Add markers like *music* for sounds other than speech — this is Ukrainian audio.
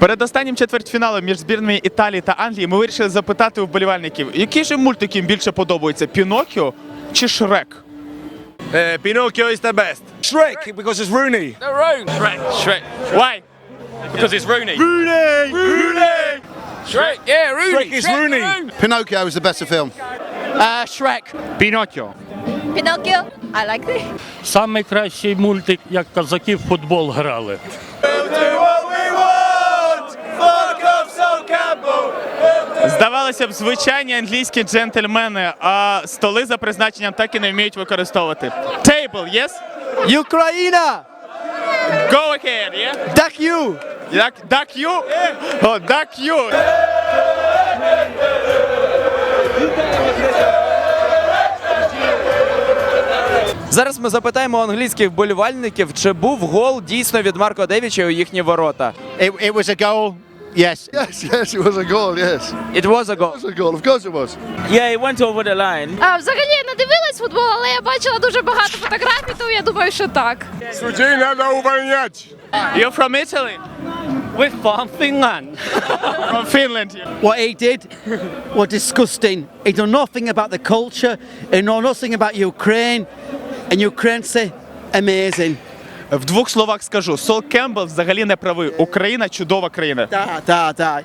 Перед останнім четвертьфіналом між збірними Італії та Англії ми вирішили запитати у вболівальників, який же мультик їм більше подобається: Пінокіо чи Шрек? Uh, Pinocchio is the best. Shrek, because it's Rooney. Шрек. Шрек. Why? Because it's Rooney. Rooney! Rooney! Shrek, yeah, Rooney. Shrek is Rooney. Pinocchio is the better film. Uh, Shrek. Пінокіо. Pinocchio. I like it. Самий кращий мультик, як казаки в футбол грали. Здавалося б, звичайні англійські джентльмени, а столи за призначенням так і не вміють використовувати. Table, yes? Україна! Go ahead, yeah? Duck you! Duck, duck you? Oh, duck you. Зараз ми запитаємо англійських вболівальників, чи був гол дійсно від Марко Девіча у їхні ворота. It, it was a goal. Yes. Yes, yes, it was a goal. Yes, it It was a goal. was a goal. Of course it was. Yeah, it went over the line. А, взагалі я не дивилась футбол, але я бачила дуже багато фотографій, тому я думаю, що так. Судей надо увольнять. You're from Italy? We're from Finland. *laughs* From Finland. yeah. what he did was disgusting. He done nothing about the culture, he know nothing about Ukraine, and Ukraine say amazing. В двох словах скажу, Сол Кембл взагалі не правий. Україна чудова країна. Так, так, da.